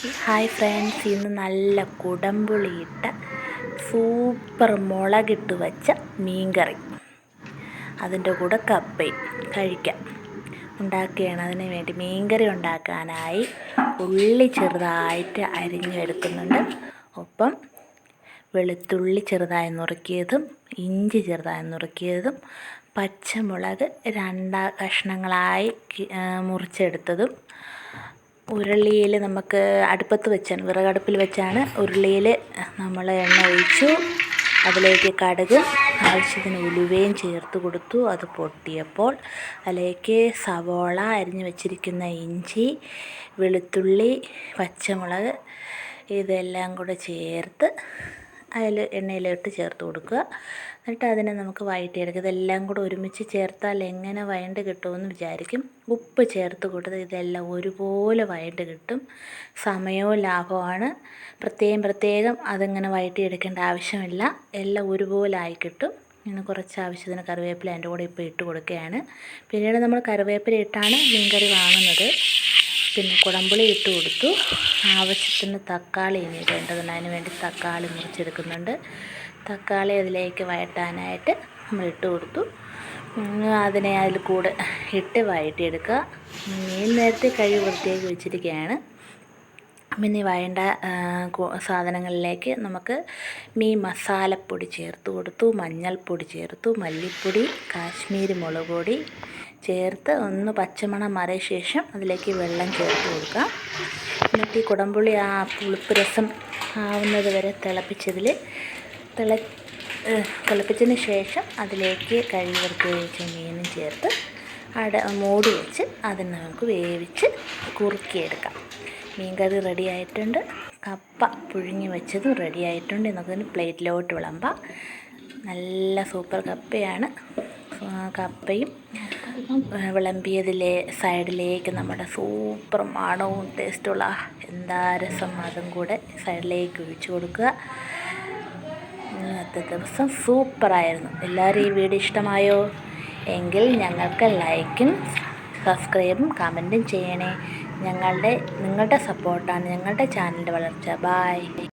Hi friends ഇന്ന് നല്ല കുടംപുളിയിട്ട super മുളകിട്ട് വെച്ച മീൻകറി. അതിന്റെ കൂടെ കപ്പയും കഴിക്കാം. ഉണ്ടാക്കുകയാണ് അതിന് വേണ്ടി മീൻകറി ഉണ്ടാക്കാനായി ഉള്ളി ചെറുതായിട്ട് അരിഞ്ഞെടുക്കുന്നുണ്ട്. ഒപ്പം വെളുത്തുള്ളി ചെറുതായി നുറുക്കിയതും ഇഞ്ചി ചെറുതായി നുറുക്കിയതും പച്ചമുളക് രണ്ടാ കഷ്ണങ്ങളായി മുറിച്ചെടുത്തതും ഉരുളിയിൽ നമുക്ക് അടുപ്പത്ത് വെച്ചാണ് വിറകടുപ്പിൽ വെച്ചാണ് ഉരുളിയിൽ നമ്മൾ എണ്ണ ഒഴിച്ചു അതിലേക്ക് കടുക് ആവശ്യത്തിന് ഉലുവയും ചേർത്ത് കൊടുത്തു അത് പൊട്ടിയപ്പോൾ അതിലേക്ക് സവോള അരിഞ്ഞു വെച്ചിരിക്കുന്ന ഇഞ്ചി വെളുത്തുള്ളി പച്ചമുളക് ഇതെല്ലാം കൂടെ ചേർത്ത് അതിൽ എണ്ണയിലോട്ട് ചേർത്ത് കൊടുക്കുക. എന്നിട്ട് അതിനെ നമുക്ക് വഴറ്റിയെടുക്കുക. ഇതെല്ലാം കൂടെ ഒരുമിച്ച് ചേർത്താൽ എങ്ങനെ വഴണ്ട് കിട്ടുമെന്ന് വിചാരിക്കും. ഉപ്പ് ചേർത്ത് കൊടുത്ത് ഇതെല്ലാം ഒരുപോലെ വഴണ്ട് കിട്ടും. സമയവും ലാഭമാണ് പ്രത്യേകം പ്രത്യേകം അതിങ്ങനെ വഴറ്റിയെടുക്കേണ്ട ആവശ്യമില്ല. എല്ലാം ഒരുപോലെ ആയി കിട്ടും. ഇങ്ങനെ കുറച്ച് ആവശ്യത്തിന് കറിവേപ്പില അതിന്റെ കൂടെ ഇപ്പോൾ ഇട്ട് കൊടുക്കുകയാണ്. പിന്നീട് നമ്മൾ കറിവേപ്പില ഇട്ടാണ് മീൻകറി വാങ്ങുന്നത്. പിന്നെ കുടംപുളി ഇട്ട് കൊടുത്തു. ആവശ്യത്തിന് തക്കാളി ഇനി ഇടേണ്ടതുണ്ട് അതിന് വേണ്ടി തക്കാളി മുറിച്ചെടുക്കുന്നുണ്ട്. തക്കാളി അതിലേക്ക് വഴറ്റാനായിട്ട് നമ്മൾ ഇട്ട് കൊടുത്തു. അതിനെ അതിൽ കൂടെ ഇട്ട് വഴറ്റിയെടുക്കുക. മീൻ നേരത്തെ കഴുകി വൃത്തിയാക്കി വെച്ചിരിക്കുകയാണ്. പിന്നെ വേണ്ട സാധനങ്ങളിലേക്ക് നമുക്ക് മീൻ മസാലപ്പൊടി ചേർത്ത് കൊടുത്തു. മഞ്ഞൾപ്പൊടി ചേർത്തു. മല്ലിപ്പൊടി കാശ്മീരി മുളക് പൊടി ചേർത്ത് ഒന്ന് പച്ചമണം മാറിയ ശേഷം അതിലേക്ക് വെള്ളം ചേർത്ത് കൊടുക്കുക എന്നിട്ട് ഈ കുടംപുളി ആ പുളിപ്പ് രസം ആവുന്നത് വരെ തിളപ്പിച്ചതിൽ തിള തിളപ്പിച്ചതിന് ശേഷം അതിലേക്ക് കഴുകി വേവിച്ച വെച്ച മീനും ചേർത്ത് അട മൂടി വെച്ച് അതിന് നമുക്ക് വേവിച്ച് കുറുക്കിയെടുക്കാം. മീൻ കറി റെഡി ആയിട്ടുണ്ട്. കപ്പ പുഴുങ്ങി വെച്ചതും റെഡി ആയിട്ടുണ്ട്. നമുക്കതിന് പ്ലേറ്റിലോട്ട് വിളമ്പാം. നല്ല സൂപ്പർ കപ്പയാണ്. കപ്പയും വിളമ്പിയതിലെ സൈഡിലേക്ക് നമ്മുടെ സൂപ്പർ മണവും ടേസ്റ്റുള്ള എന്താ രസം അതും കൂടെ സൈഡിലേക്ക് ഒഴിച്ചു കൊടുക്കുക. ഇന്നത്തെ ദിവസം സൂപ്പറായിരുന്നു എല്ലാവരും ഈ വീഡിയോ ഇഷ്ടമായോ? എങ്കിൽ ഞങ്ങൾക്ക് ലൈക്കും സബ്സ്ക്രൈബും കമന്റും ചെയ്യണേ. ഞങ്ങളുടെ നിങ്ങളുടെ സപ്പോർട്ടാണ് ഞങ്ങളുടെ ചാനലിന്റെ വളർച്ച. ബായ്